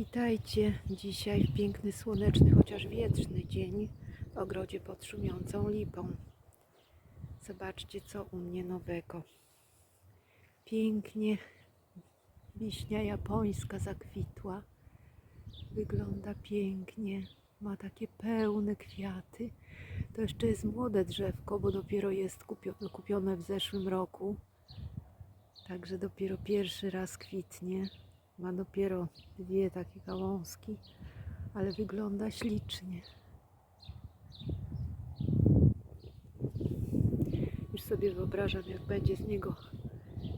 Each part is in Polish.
Witajcie dzisiaj w piękny, słoneczny, chociaż wietrzny dzień w ogrodzie pod szumiącą lipą. Zobaczcie, co u mnie nowego. Pięknie wiśnia japońska zakwitła. Wygląda pięknie. Ma takie pełne kwiaty. To jeszcze jest młode drzewko, bo dopiero jest kupione, w zeszłym roku. Także dopiero pierwszy raz kwitnie. Ma dopiero dwie takie gałązki, ale wygląda ślicznie. Już sobie wyobrażam, jak będzie z niego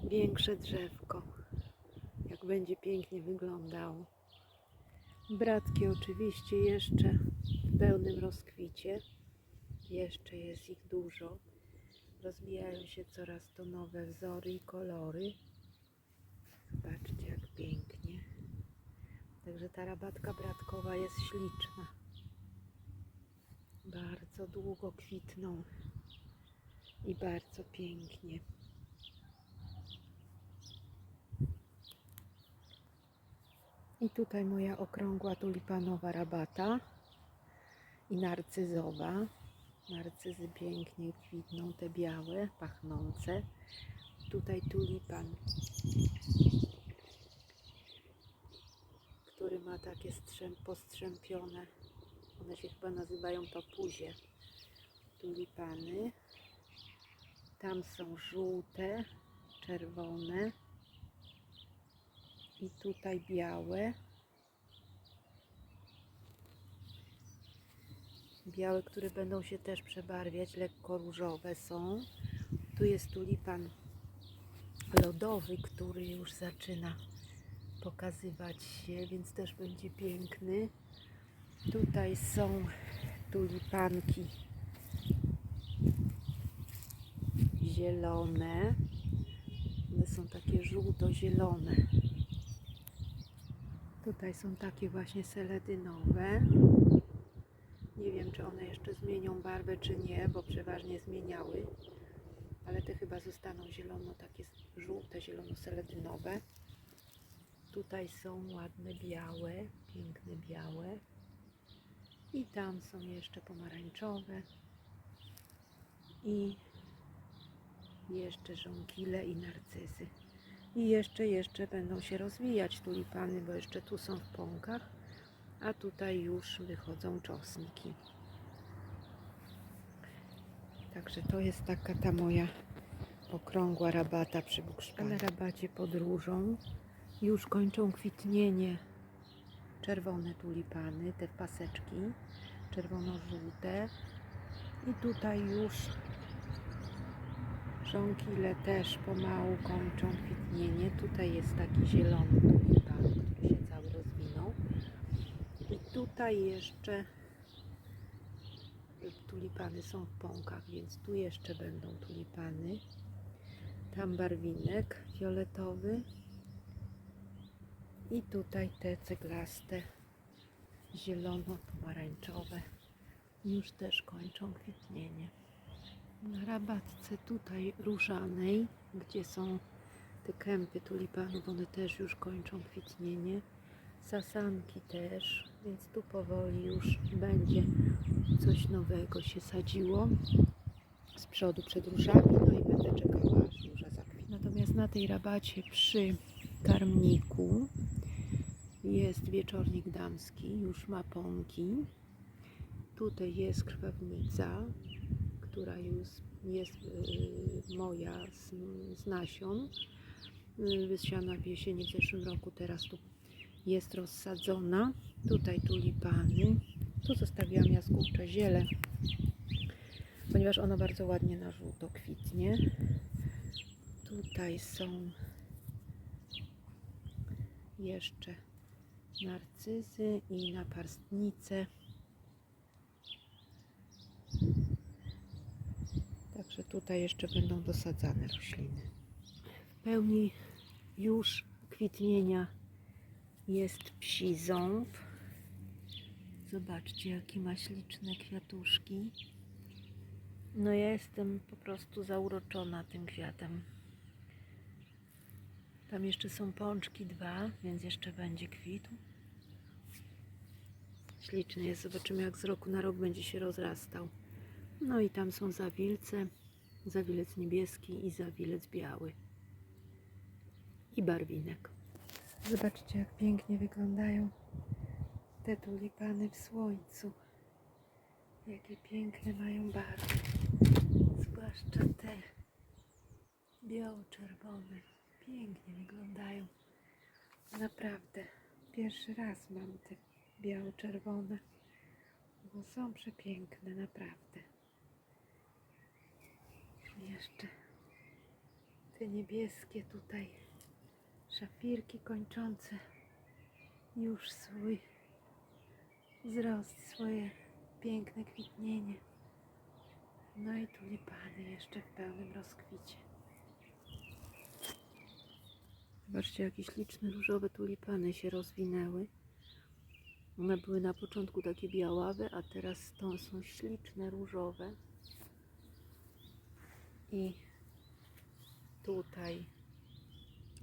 większe drzewko. Jak będzie pięknie wyglądało. Bratki oczywiście jeszcze w pełnym rozkwicie. Jeszcze jest ich dużo. Rozwijają się coraz to nowe wzory i kolory. Zobaczcie, jak pięknie. Także ta rabatka bratkowa jest śliczna. Bardzo długo kwitną i bardzo pięknie. I tutaj moja okrągła tulipanowa rabata i narcyzowa. Narcyzy pięknie kwitną, te białe, pachnące. Tutaj tulipan który ma takie strzęp, postrzępione. One się chyba nazywają papuzie. Tulipany. Tam są żółte, czerwone i tutaj białe. Białe, które będą się też przebarwiać, lekko różowe są. Tu jest tulipan lodowy, który już zaczyna pokazywać się, więc też będzie piękny. Tutaj są tulipanki zielone. One są takie żółto-zielone. Tutaj są takie właśnie seledynowe. Nie wiem, czy one jeszcze zmienią barwę, czy nie, bo przeważnie zmieniały. Ale te chyba zostaną zielono, takie żółte, zielono-seledynowe. Tutaj są ładne białe, piękne białe. I tam są jeszcze pomarańczowe. I jeszcze żonkile i narcyzy. I jeszcze, jeszcze będą się rozwijać tulipany, bo jeszcze tu są w pąkach, a tutaj już wychodzą czosnki. Także to jest taka ta moja okrągła rabata przy bukszpanie. Na rabacie pod różą już kończą kwitnienie czerwone tulipany, te paseczki czerwono-żółte i tutaj już żonkile też pomału kończą kwitnienie. Tutaj jest taki zielony tulipan, który się cały rozwinął i tutaj jeszcze tulipany są w pąkach, więc tu jeszcze będą tulipany. Tam barwinek fioletowy i tutaj te ceglaste, zielono-pomarańczowe już też kończą kwitnienie. Na rabatce tutaj różanej, gdzie są te kępy tulipanów, one też już kończą kwitnienie. Sasanki też, więc tu powoli już będzie coś nowego się sadziło z przodu przed różami, no i będę czekała aż róża zakwitnie. Natomiast na tej rabacie przy karmniku jest wieczornik damski, już ma pąki. Tutaj jest krwawnica, która już jest y, moja z, z nasion. Y, Wysiana w jesieni w zeszłym roku, teraz tu jest rozsadzona. Tutaj tulipany. Tu zostawiłam jaskółcze ziele, ponieważ ono bardzo ładnie na żółto kwitnie. Tutaj są jeszcze narcyzy i naparstnice. Także tutaj jeszcze będą dosadzane rośliny. W pełni już kwitnienia jest psi ząb. Zobaczcie, jakie ma śliczne kwiatuszki. No ja jestem po prostu zauroczona tym kwiatem. Tam jeszcze są pączki dwa, więc jeszcze będzie kwitł. Śliczny jest. Zobaczymy, jak z roku na rok będzie się rozrastał. No i tam są zawilce. Zawilec niebieski i zawilec biały. I barwinek. Zobaczcie, jak pięknie wyglądają te tulipany w słońcu. Jakie piękne mają barwy. Zwłaszcza te biało-czerwone. Pięknie wyglądają. Naprawdę. Pierwszy raz mam te biało-czerwone. Bo są przepiękne, naprawdę. Jeszcze te niebieskie tutaj szafirki kończące już swój wzrost, swoje piękne kwitnienie. No i tulipany jeszcze w pełnym rozkwicie. Zobaczcie, jakie śliczne różowe tulipany się rozwinęły. One były na początku takie białawe, a teraz to są śliczne różowe. I tutaj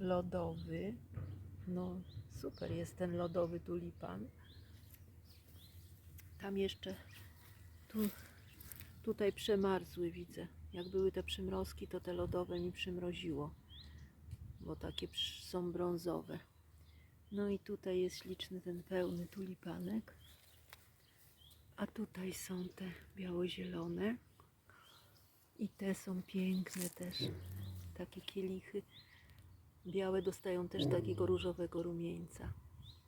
lodowy. No super jest ten lodowy tulipan. Tam jeszcze tu, tutaj przemarzły widzę. Jak były te przymrozki, to te lodowe mi przymroziło, bo takie są brązowe. No i tutaj jest śliczny ten pełny tulipanek. A tutaj są te biało-zielone. I te są piękne też. Takie kielichy. Białe dostają też takiego różowego rumieńca.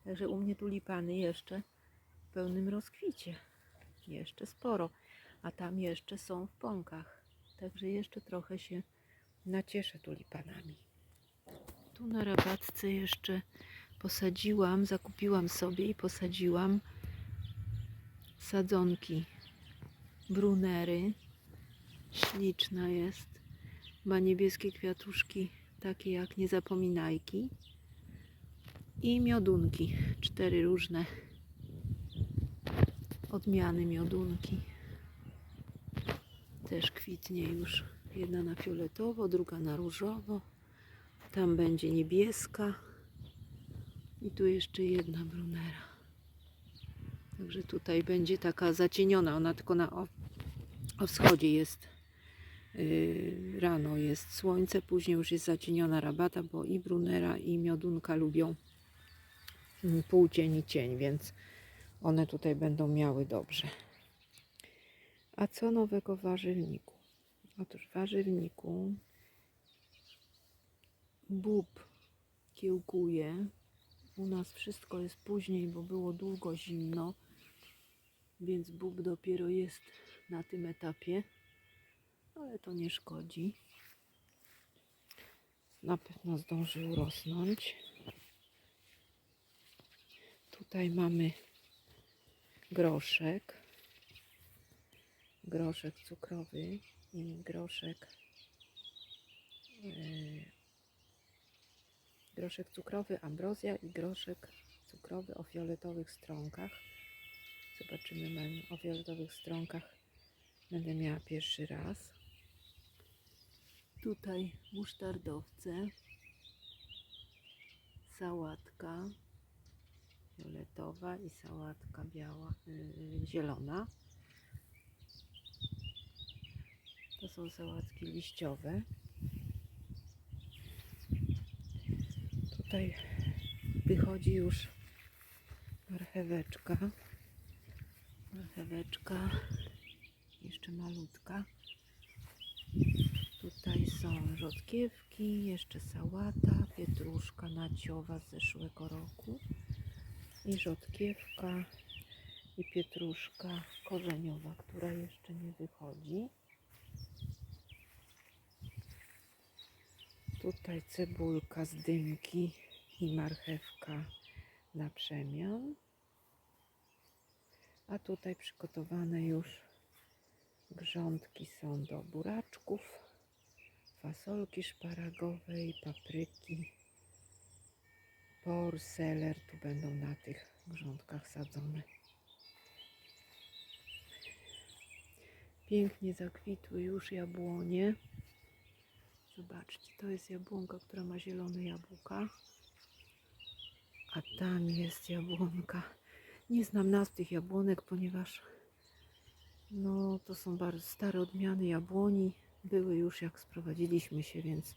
Także u mnie tulipany jeszcze w pełnym rozkwicie. Jeszcze sporo. A tam jeszcze są w pąkach. Także jeszcze trochę się nacieszę tulipanami. Tu na rabatce jeszcze posadziłam, zakupiłam sobie i posadziłam sadzonki brunery. Śliczna jest. Ma niebieskie kwiatuszki, takie jak niezapominajki. I miodunki. Cztery różne odmiany miodunki. Też kwitnie już. Jedna na fioletowo, druga na różowo. Tam będzie niebieska. I tu jeszcze jedna brunera. Także tutaj będzie taka zacieniona. Ona tylko na o, o wschodzie jest. Yy, rano jest słońce, później już jest zacieniona rabata, bo i brunera i miodunka lubią mm, półcień i cień, więc one tutaj będą miały dobrze. A co nowego w warzywniku? Otóż w warzywniku bób kiełkuje. U nas wszystko jest później, bo było długo zimno, więc bób dopiero jest na tym etapie, ale to nie szkodzi. Na pewno zdąży urosnąć. Tutaj mamy groszek, groszek cukrowy i groszek yy, groszek cukrowy ambrozja i groszek cukrowy o fioletowych stronkach. Zobaczymy, o fioletowych stronkach będę miała pierwszy raz. Tutaj musztardowce, sałatka fioletowa i sałatka biała, yy, zielona. To są sałatki liściowe. Tutaj wychodzi już marcheweczka. Marcheweczka jeszcze malutka. Tutaj są rzodkiewki, jeszcze sałata, pietruszka naciowa z zeszłego roku i rzodkiewka i pietruszka korzeniowa, która jeszcze nie wychodzi. Tutaj cebulka z dymki i marchewka na przemian. A tutaj przygotowane już grządki są do buraczków, fasolki szparagowej, papryki, por, seler. Tu będą na tych grządkach sadzone. Pięknie zakwitły już jabłonie. Zobaczcie, to jest jabłonka, która ma zielone jabłka. A tam jest jabłonka Nie znam nazw tych jabłonek, ponieważ no, to są bardzo stare odmiany jabłoni. Były już jak sprowadziliśmy się, więc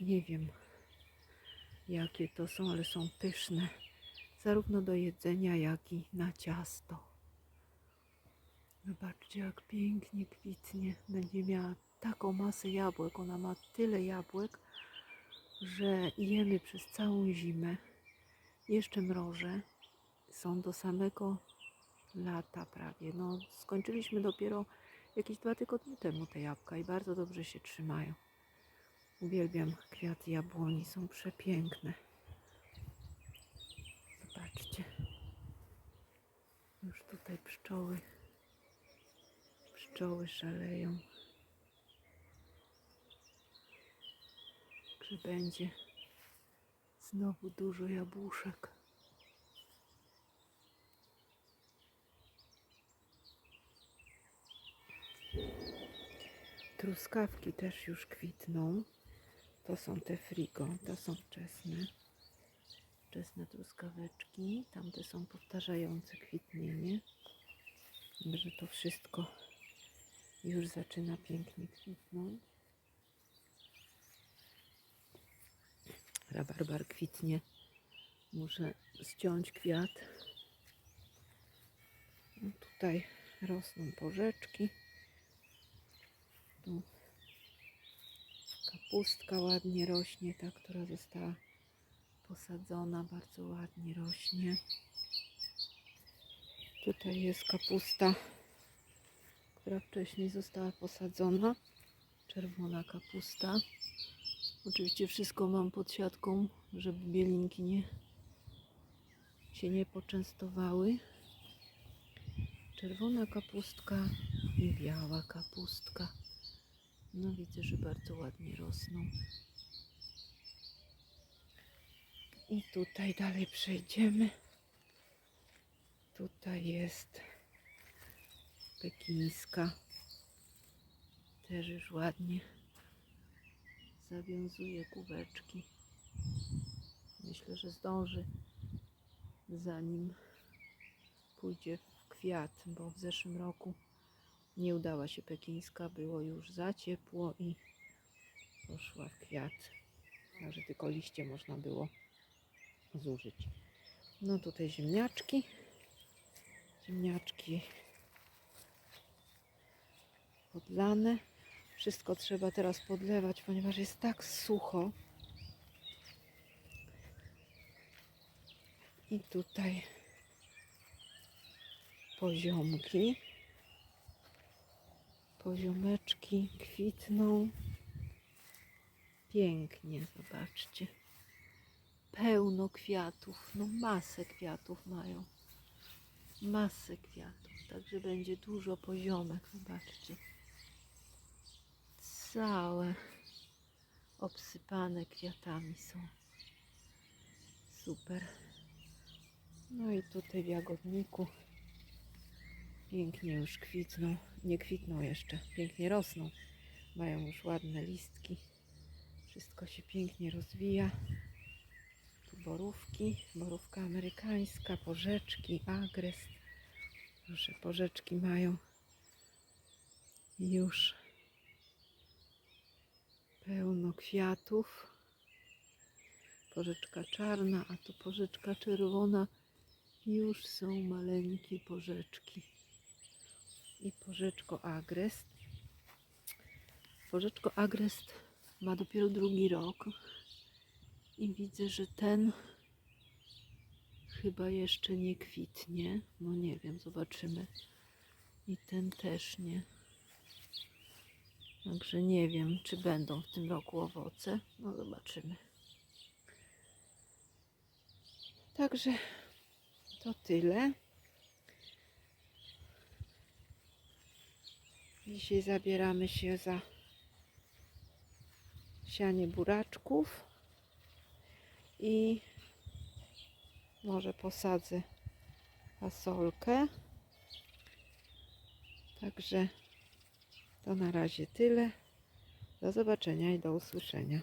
nie wiem jakie to są, ale są pyszne. Zarówno do jedzenia, jak i na ciasto. Zobaczcie, jak pięknie kwitnie. Będzie miała taką masę jabłek. Ona ma tyle jabłek, że jemy przez całą zimę. Jeszcze mroże są do samego lata prawie. No, skończyliśmy dopiero jakieś dwa tygodnie temu te jabłka i bardzo dobrze się trzymają. Uwielbiam kwiaty jabłoni, są przepiękne. Zobaczcie. Już tutaj pszczoły Pszczoły szaleją. Że będzie znowu dużo jabłuszek. Truskawki też już kwitną. To są te frigo, to są wczesne. Wczesne truskaweczki. Tamte są powtarzające kwitnienie. Także to wszystko już zaczyna pięknie kwitnąć. Rabarbar kwitnie. Muszę ściąć kwiat. No tutaj rosną porzeczki. Tu kapustka ładnie rośnie, ta, która została posadzona, bardzo ładnie rośnie. Tutaj jest kapusta która wcześniej została posadzona. Czerwona kapusta. Oczywiście wszystko mam pod siatką, żeby bielinki nie, się nie poczęstowały. Czerwona kapustka i biała kapustka. No widzę, że bardzo ładnie rosną. I tutaj dalej przejdziemy. Tutaj jest pekińska. Też już ładnie zawiązuje kubeczki. Myślę, że zdąży zanim pójdzie w kwiat, bo w zeszłym roku nie udała się pekińska, było już za ciepło i poszła w kwiat. Także tylko liście można było zużyć. No tutaj ziemniaczki. Ziemniaczki podlane. Wszystko trzeba teraz podlewać, ponieważ jest tak sucho. I tutaj poziomki. Poziomeczki kwitną. Pięknie, zobaczcie. Pełno kwiatów, no masę kwiatów mają. Masę kwiatów, także będzie dużo poziomek, zobaczcie całe obsypane kwiatami są. Super. No i tutaj w jagodniku pięknie już kwitną. Nie kwitną jeszcze, pięknie rosną. Mają już ładne listki. Wszystko się pięknie rozwija. Tu borówki, borówka amerykańska, porzeczki, agrest. Proszę, porzeczki mają już Pełno kwiatów. Porzeczka czarna, a tu porzeczka czerwona. Już są maleńkie porzeczki. I porzeczko agrest. Porzeczko agrest ma dopiero drugi rok. I widzę, że ten chyba jeszcze nie kwitnie. No nie wiem, zobaczymy. I ten też nie. Także nie wiem, czy będą w tym roku owoce. No zobaczymy. Także to tyle. Dzisiaj zabieramy się za sianie buraczków i może posadzę fasolkę. Także to na razie tyle. Do zobaczenia i do usłyszenia.